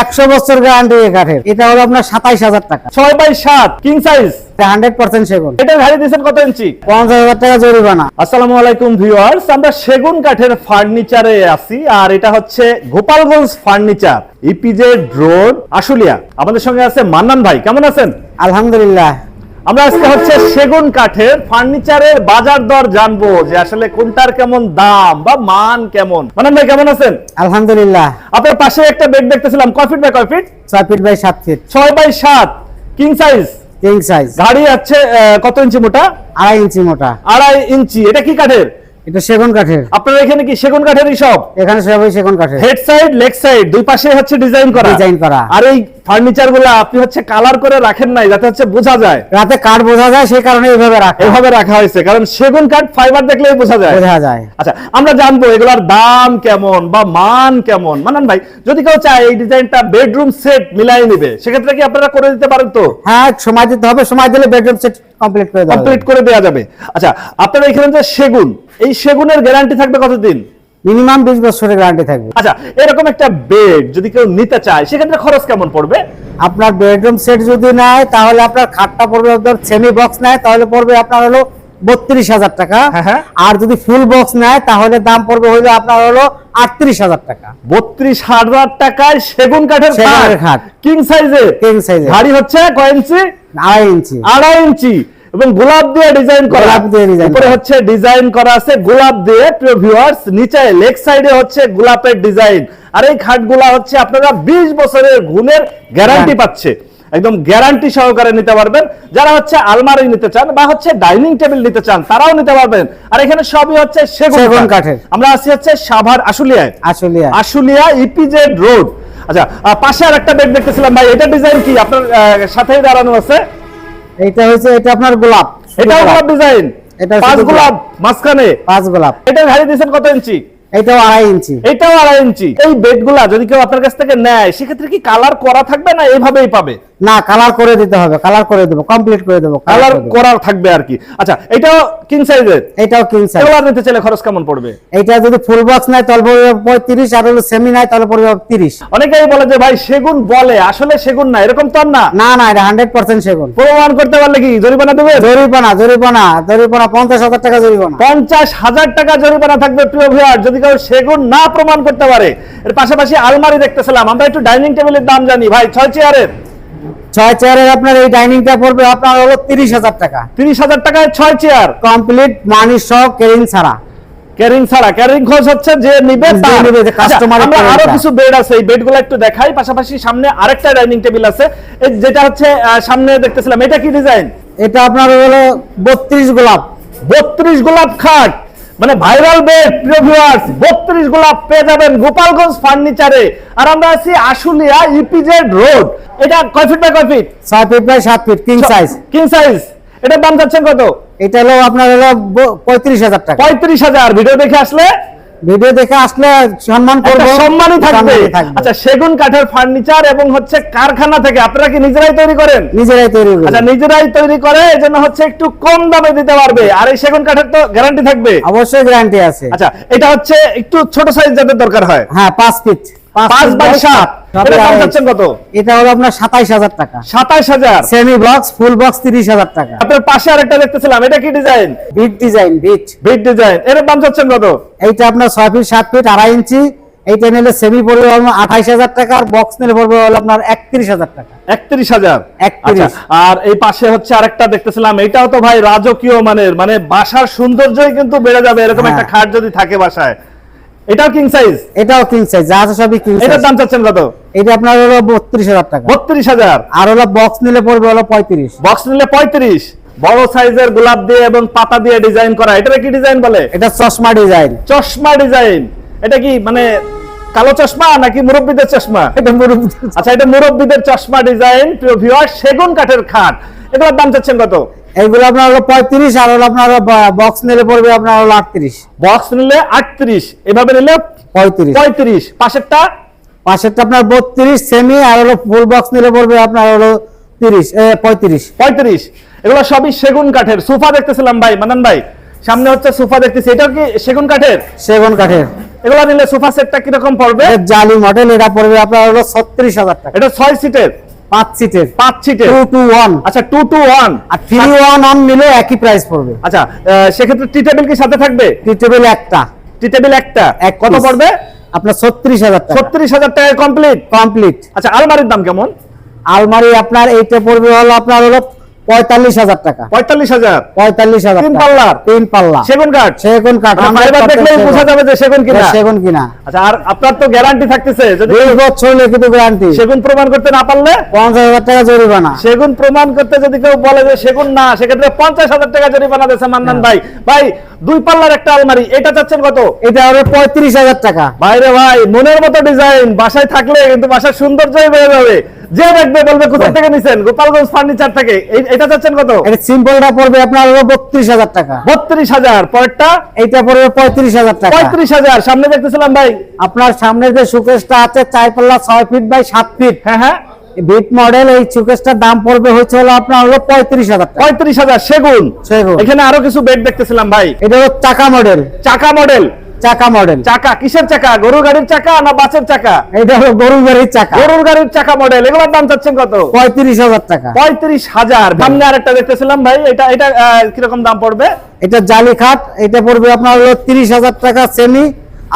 একশো বছর গ্যারান্টি কাঠের। এটা হলো আপনার সাতাইশ হাজার টাকা। ছয় বাই সাত কিং সাইজ হান্ড্রেড পার্সেন্ট সেগুন। এটা দিয়েছেন কত ইঞ্চি? পঞ্চাশ হাজার টাকা জরিমানা। আসসালামু আলাইকুম ভিউয়ার্স আমরা সেগুন কাঠের ফার্নিচারে আছি আর এটা হচ্ছে Gopalganj furniture EPZ road Ashulia. আমাদের সঙ্গে আছে মান্নান ভাই কেমন আছেন? আলহামদুলিল্লাহ। আমরা আজকে হচ্ছে সেগুন কাঠের ফার্নিচারের বাজার দর জানব যে আসলে কোনটার কেমন দাম বা মান কেমন। মান্নান ভাই কেমন আছেন? আলহামদুলিল্লাহ। আপনার পাশে একটা বেড দেখতেছিলাম। কয় ফিট বাই কয় ফিট ছয় ফিট বাই সাত ফিট ছয় বাই সাত। কিং সাইজ কিং সাইজ গাড়ি আছে কত ইঞ্চি মোটা? আড়াই ইঞ্চি মোটা। আড়াই ইঞ্চি। এটা কি কাঠের? এটা সেগুন কাঠের। আপনার এখানে কি সেগুন কাঠেরই সব? এখানে সবাই সেগুন কাঠের। হেড সাইড লেগ সাইড দুই পাশে হচ্ছে ডিজাইন করা। Design করা। আর এই ফার্নিচারগুলো আপনি হচ্ছে কালার করে রাখেন নাই যাতে হচ্ছে বোঝা যায়। রাতে কাঠ বোঝা যায় সেই কারণে এইভাবে রাখা। এভাবে রাখা হয়েছে কারণ সেগুন কাঠ ফাইবার দেখলেই বোঝা যায়। বোঝা যায়। আচ্ছা আমরা জানব এগুলার দাম কেমন বা মান কেমন। মানান ভাই যদি কেউ চায় এই ডিজাইনটা বেডরুম সেট মিলাই নেবে সেক্ষেত্রে কি আপনারা করে দিতে পারেন তো? হ্যাঁ সময় দিতে হবে সময় দিলে বেডরুম সেট কমপ্লিট করে কমপ্লিট করে দেওয়া যাবে। আচ্ছা আপনারা এখানে যে সেগুন এই সেগুনের গ্যারান্টি থাকবে কতদিন? মিনিমাম বিশ বছরের গ্যারান্টি থাকবে। আচ্ছা এরকম একটা বেড যদি কেউ নিতে চায় সেক্ষেত্রে খরচ কেমন পড়বে? আপনার বেডরুম সেট যদি নেয় তাহলে আপনার খাটটা পড়বে ধর সেমি বক্স নেয় তাহলে পড়বে আপনার হলো বত্রিশ হাজার টাকা। হ্যাঁ, হ্যাঁ। আর যদি ফুল বক্স নেয় তাহলে দাম পড়বে হইল আপনার হলো আটত্রিশ হাজার টাকা। বত্রিশ হাজার টাকায় সেগুন কাঠের খাট। কিং সাইজে size এর। ভারী হচ্ছে কয় ইঞ্চি? আড়াই ইঞ্চি। আড়াই ইঞ্চি। এবং গোলাপ দিয়ে ডিজাইন করা। গোলাপ দিয়ে design উপরে হচ্ছে ডিজাইন করা আছে। গোলাপ দিয়ে প্রিয় ভিউয়ার্স নিচে লেগ সাইডে হচ্ছে গোলাপের ডিজাইন আর এই খাটগুলা হচ্ছে আপনারা 20 বছরের গুণের গ্যারান্টি। পাচ্ছে। একদম গ্যারান্টি সহকারে নিতে পারবেন। যারা হচ্ছে আলমারি নিতে চান বা হচ্ছে ডাইনিং টেবিল নিতে চান তারাও নিতে পারবেন। আর এখানে সবই হচ্ছে সেগুন কাঠের। আমরা আছি হচ্ছে সাভার আশুলিয়ায়। আসলে আশুলিয়া ইপিজেড রোড আচ্ছা পাশে আর একটা বেড দেখতেছিলাম ভাই। এটা ডিজাইন কি? আপনার সাথেই দাঁড়ানো আছে। এইটা হচ্ছে এটা আপনার গোলাপ। এটাও গোলাপ ডিজাইন এটা পাঁচ গোলাপ মাঝখানে। পাঁচ গোলাপ। এটা ভারী দিয়েছেন কত ইঞ্চি? এটাও আড়াই ইঞ্চি। এটাও আড়াই ইঞ্চি। এই বেডগুলা যদি কেউ আপনার কাছ থেকে নেয় সেক্ষেত্রে কি কালার করা থাকবে না এইভাবেই পাবে? না কালার করে দিতে হবে কালার করে দেবো কমপ্লিট করে দেবো কালার করার থাকবে আর কি। আচ্ছা এটাও কিং সাইজের এটাও কিং সাইজ কালার নিতে চাইলে খরচ কেমন পড়বে? এটা যদি ফুল বক্স তাহলে পড়বে পঁয়ত্রিশ আর হলো সেমি নেয় তাহলে পড়বে তিরিশ। অনেকেই বলে যে ভাই সেগুন বলে আসলে সেগুন না এরকম তো না? না না এটা হান্ড্রেড পার্সেন্ট সেগুন। প্রমাণ করতে পারলে কি জরিমানা দেবে? জরিমানা জরিমানা জরিমানা পঞ্চাশ হাজার টাকা জরিমানা। পঞ্চাশ হাজার টাকা জরিমানা থাকবে প্রিয় ভিউয়ার যদি কেউ সেগুন না প্রমাণ করতে পারে। এর পাশাপাশি আলমারি দেখতেছিলাম আমরা একটু ডাইনিং টেবিলের দাম জানি। ভাই ছয় চেয়ারের? ছয় চেয়ারের আপনার এই ডাইনিংটা পড়বে আপনার হলো তিরিশ হাজার টাকা। তিরিশ হাজার টাকায় ছয় চেয়ার? কমপ্লিট মানি সহ কেরিং ছাড়া। ক্যারিং ছাড়া। ক্যারিং হচ্ছে যে নিবে যে আচ্ছা, আমরা আরও কিছু বেড আছে এই বেডগুলো একটু দেখাই। পাশাপাশি সামনে আরেকটা ডাইনিং টেবিল আছে। এই যেটা হচ্ছে সামনে দেখতেছিলাম। এটা কি ডিজাইন এটা আপনার হলো বত্রিশ গোলাপ। বত্রিশ গোলাপ খাট। মানে ভাইরাল বেড প্রিয় ভিউয়ার্স বত্রিশ গোলাপ পেয়ে যাবেন গোপালগঞ্জ ফার্নিচারে আর আমরা আছি আশুলিয়া ইপিজেড রোড এটা কয় ফিট বাই কয় ফিট 6 ফিট বাই সাত feet king size king size এটা দাম যাচ্ছেন কত? এটা হলো আপনার হলো ব- পঁয়ত্রিশ হাজার টাকা। পঁয়ত্রিশ হাজার। ভিডিও দেখে আসলে ভিডিও দেখে আসলে সম্মান করব। সম্মানই থাকবে। আচ্ছা সেগুন কাঠের ফার্নিচার এবং হচ্ছে কারখানা থেকে আপনারা কি নিজেরাই তৈরি করেন? নিজেরাই তৈরি। আচ্ছা নিজেরাই তৈরি করে এজন্য হচ্ছে একটু কম দামে দিতে পারবে। আর এই সেগুন কাঠের তো গ্যারান্টি থাকবে। অবশ্যই গ্যারান্টি আছে। আচ্ছা এটা হচ্ছে একটু ছোট সাইজ যাদের দরকার হয়। হ্যাঁ পাঁচ ফিট পাঁচ বাই সাত। এটার দাম চাচ্ছেন কত? এটা হলো আপনার সাতাইশ হাজার টাকা। সাতাইশ হাজার? সেমি বক্স ফুল বক্স তিরিশ হাজার টাকা। আপনার পাশে আরেকটা দেখতেছিলাম এটা কি ডিজাইন? বিট ডিজাইন বিট বিট ডিজাইন। এর দাম চাচ্ছেন কত? এইটা আপনার ছয় ফিট সাত ফিট আড়াই ইঞ্চি। এইটা নিলে সেমি পড়বে হলো আঠাইশ হাজার টাকা আর বক্স নিলে পড়বে হলো আপনার একত্রিশ হাজার টাকা। একত্রিশ হাজার? 31 আচ্ছা, আর এই পাশে হচ্ছে আরেকটা দেখতেছিলাম এটাও তো ভাই রাজকীয় মানের মানে বাসার সৌন্দর্যই কিন্তু বেড়ে যাবে এরকম হ্যাঁ। একটা খাট যদি থাকে বাসায়। এটাও কিং সাইজ এটাও কিং সাইজ যা আছে সবই কিং এটার দাম চাচ্ছেন কত? এটা আপনার হলো বত্রিশ হাজার টাকা। বত্রিশ হাজার? আর হলো বক্স নিলে পড়বে হলো পঁয়ত্রিশ। বক্স নিলে পঁয়ত্রিশ। বড় সাইজের গোলাপ দিয়ে এবং পাতা দিয়ে ডিজাইন করা এটা কি ডিজাইন বলে? এটা চশমা ডিজাইন চশমা ডিজাইন এটা কি মানে কালো চশমা নাকি মুরব্বীদের চশমা? এটা মুরব্বি আচ্ছা এটা মুরব্বীদের চশমা ডিজাইন প্রিয় ভিউয়ার সেগুন কাঠের খাট। এগুলোর দাম চাচ্ছেন কত? এইগুলো আপনার হলো পঁয়ত্রিশ আর হলো আপনার বক্স নিলে পড়বে আপনার হলো আটত্রিশ। বক্স নিলে আটত্রিশ এভাবে নিলে পঁয়ত্রিশ। পঁয়ত্রিশ পাশেরটা? পাশেরটা আপনার বত্রিশ সেমি আর হলো ফুল বক্স নিলে পড়বে আপনার হলো তিরিশ পঁয়ত্রিশ। পঁয়ত্রিশ। এগুলো সবই সেগুন কাঠের সোফা দেখতেছিলাম ভাই মানান ভাই। সামনে হচ্ছে সোফা দেখতেছি এটাও কি সেগুন কাঠের? সেগুন কাঠের। এগুলো নিলে সোফা সেটটা কীরকম পড়বে? জালি মডেল এটা পড়বে আপনার হলো ছত্রিশ হাজার টাকা। এটা ছয় সিটের পাঁচ সিটের পাঁচ সিটের টু টু ওয়ান আচ্ছা টু টু ওয়ান আর থ্রি ওয়ান অন নিলে একই প্রাইস পড়বে। আচ্ছা সেক্ষেত্রে টি টেবিল কি সাথে থাকবে? টি টেবিল একটা। টি টেবিল একটা। এক কত piece। পড়বে? আপনার ছত্রিশ হাজার ছত্রিশ হাজার টাকায় কমপ্লিট কমপ্লিট আচ্ছা আলমারির দাম কেমন? আলমারি আপনার এইটা পড়বে হলো আপনার হলো পঁয়তাল্লিশ হাজার টাকা। পঁয়তাল্লিশ হাজার? পঁয়তাল্লিশ হাজার তিন টাকা। পাল্লার? তিন পাল্লা। সেগুন কাঠ? সেগুন কাঠ। ফাইবার দেখলেই বোঝা যাবে যে সেগুন কিনা। সেগুন কিনা। আচ্ছা আর আপনার তো গ্যারান্টি থাকতেছে যদি দুই বছর লিখিত গ্যারান্টি। সেগুন প্রমাণ করতে না পারলে? পঞ্চাশ হাজার টাকা জরিমানা। সেগুন প্রমাণ করতে যদি কেউ বলে যে সেগুন না সেক্ষেত্রে পঞ্চাশ হাজার টাকা জরিমানা দিয়েছে মান্নান ভাই। ভাই দুই পাল্লার একটা আলমারি এটা চাচ্ছেন কত? এটা হবে পঁয়ত্রিশ হাজার টাকা। বাইরে ভাই মনের মতো ডিজাইন বাসায় থাকলে কিন্তু বাসার সৌন্দর্যই বেড়ে যাবে। যে দেখবে বলবে কোথা থেকে নিছেন? গোপালগঞ্জ ফার্নিচার থেকে। এটা চাচ্ছেন কত? এটা সিম্পলটা পড়বে আপনার হলো বত্রিশ হাজার টাকা। বত্রিশ হাজার। পরেরটা? পড়বে পঁয়ত্রিশ হাজার টাকা। পঁয়ত্রিশ হাজার। সামনে দেখতেছিলাম ভাই। আপনার সামনে যে সুকেশটা আছে চার পাল্লা ছয় ফিট বাই সাত ফিট হ্যাঁ হ্যাঁ। বিট মডেল এই সুকেশটার দাম পড়বে হচ্ছে হলো আপনার হলো পঁয়ত্রিশ হাজার পঁয়ত্রিশ হাজার। সেগুন। সেগুন। এখানে আরও কিছু বেড দেখতেছিলাম ভাই। এটা হলো চাকা মডেল চাকা মডেল চাকা মডেল চাকা কিসের চাকা? গরুর গাড়ির চাকা না বাসের চাকা? এটা হলো গরুর গাড়ির চাকা। গরুর গাড়ির চাকা মডেল এগুলোর দাম চাচ্ছেন কত? পঁয়ত্রিশ হাজার টাকা। পঁয়ত্রিশ হাজার। সামনে আরেকটা দেখতেছিলাম ভাই এটা এটা আহ, কীরকম দাম পড়বে? এটা জালি খাট এটা পড়বে আপনার হলো তিরিশ হাজার টাকা সেমি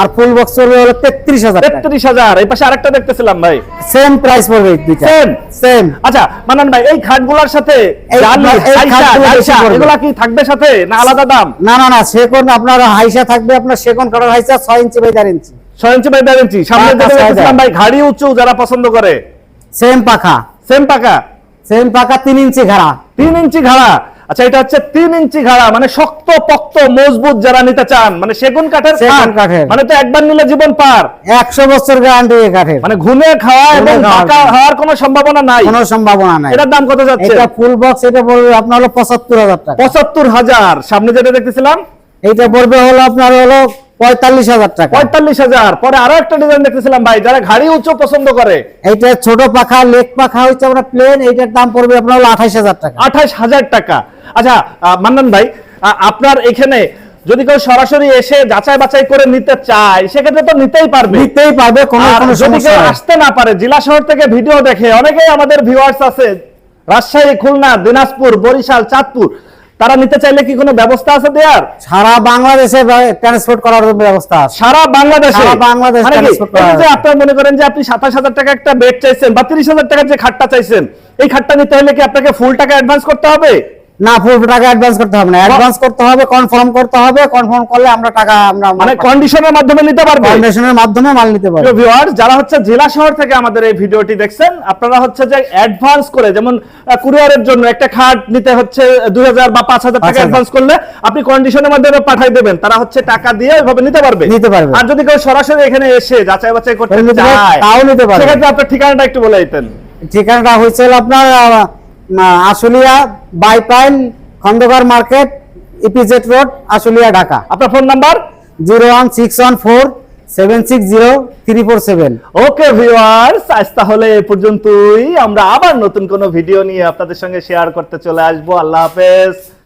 আর ফুল বক্স পড়বে হলো তেত্রিশ হাজার টাকা। তেত্রিশ হাজার। এই পাশে আরেকটা দেখতেছিলাম ভাই। সেম প্রাইস পড়বে দুইটা। Same? সেম আচ্ছা মানান ভাই এই খাটগুলোর সাথে। এগুলা কি থাকবে সাথে না আলাদা দাম? না না না সেকন আপনার হাইসা থাকবে আপনার সেকন কাটার হাইসা? ছয় inch by inch. Inch by ইঞ্চি। সামনে দেখতেছিলাম ভাই ঘাড়ি উঁচু যারা পছন্দ করে। সেম পাখা। সেম পাকা সেম পাখা তিন ইঞ্চি ঘাড়া। তিন ইঞ্চি ঘাড়া। আচ্ছা এটা হচ্ছে তিন ইঞ্চি ঘাড়া মানে শক্ত পক্ত মজবুত যারা নিতে চান মানে সেগুন কাঠের সেগুন কাঠের। মানে তো একবার নিলে জীবন পার। একশো বছর গ্যারান্টি কাঠের। মানে ঘুমে খাওয়া এবং ঢাকা হওয়ার কোনো সম্ভাবনা নাই। কোনো সম্ভাবনা নাই। এটার দাম কত যাচ্ছে? এটা ফুল বক্স এটা বলবে আপনার হলো পঁচাত্তর হাজার টাকা। পঁচাত্তর হাজার। সামনে যেটা দেখতেছিলাম। এইটা বলবে হলো আপনার হলো পঁয়তাল্লিশ হাজার টাকা। পঁয়তাল্লিশ হাজার। পরে আরও একটা ডিজাইন দেখতেছিলাম ভাই যারা ঘাড়ি পছন্দ করে। এইটা ছোট পাখা লেক পাখা হচ্ছে আপনার প্লেন এইটার দাম পড়বে আপনার হলো আঠাইশ হাজার টাকা। আঠাশ হাজার টাকা। আচ্ছা মান্নান ভাই আপনার এখানে যদি কেউ সরাসরি এসে যাচাই বাছাই করে নিতে চায় সেক্ষেত্রে তো নিতেই পারবে। নিতেই পারবে কোনো যদি কেউ আসতে না পারে জেলা শহর থেকে ভিডিও দেখে অনেকেই আমাদের ভিউয়ার্স আছে রাজশাহী খুলনা দিনাজপুর বরিশাল চাঁদপুর তারা নিতে চাইলে কি কোনো ব্যবস্থা আছে দেয়ার? সারা বাংলাদেশে ট্রান্সপোর্ট করার ব্যবস্থা সারা বাংলাদেশে? সারা বাংলাদেশ মানে যে মনে করেন যে আপনি সাতাশ হাজার টাকা একটা বেড চাইছেন বা তিরিশ হাজার টাকার যে খাটটা চাইছেন এই খাটটা নিতে হলে কি আপনাকে ফুল টাকা অ্যাডভান্স করতে হবে? না ফুল টাকা অ্যাডভান্স করতে হবে না। অ্যাডভান্স করতে হবে কনফার্ম করতে হবে কনফার্ম করলে আমরা টাকা আমরা মানে কন্ডিশনের মাধ্যমে নিতে পারবে? ফাউন্ডেশনের মাধ্যমে মাল নিতে পারব। viewers, যারা হচ্ছে জেলা শহর থেকে আমাদের এই ভিডিওটি দেখছেন আপনারা হচ্ছে যে অ্যাডভান্স করে যেমন কুরিয়ারের জন্য একটা খাট নিতে হচ্ছে দুই হাজার বা পাঁচ হাজার টাকা অ্যাডভান্স করলে আপনি কন্ডিশনের মাধ্যমে পাঠাই দেবেন। তারা হচ্ছে টাকা দিয়ে ওইভাবে নিতে পারবে। নিতে পারবে। আর যদি কেউ সরাসরি এখানে এসে যাচাই বাছাই করতে চায় তাও নিতে পারবে। সেক্ষেত্রে আপনার ঠিকানাটা একটু বলে দিতেন। ঠিকানাটা হয়েছিল আপনার Ashulia Baipail Khandakar market EPZ road Ashulia Dhaka. আপনার phone number? Zero one six one four seven six zero three four seven. Okay viewers আজ তাহলে এ পর্যন্তই। আমরা আবার নতুন কোনো ভিডিও নিয়ে আপনাদের সঙ্গে শেয়ার করতে চলে আসব। আল্লাহ হাফেজ।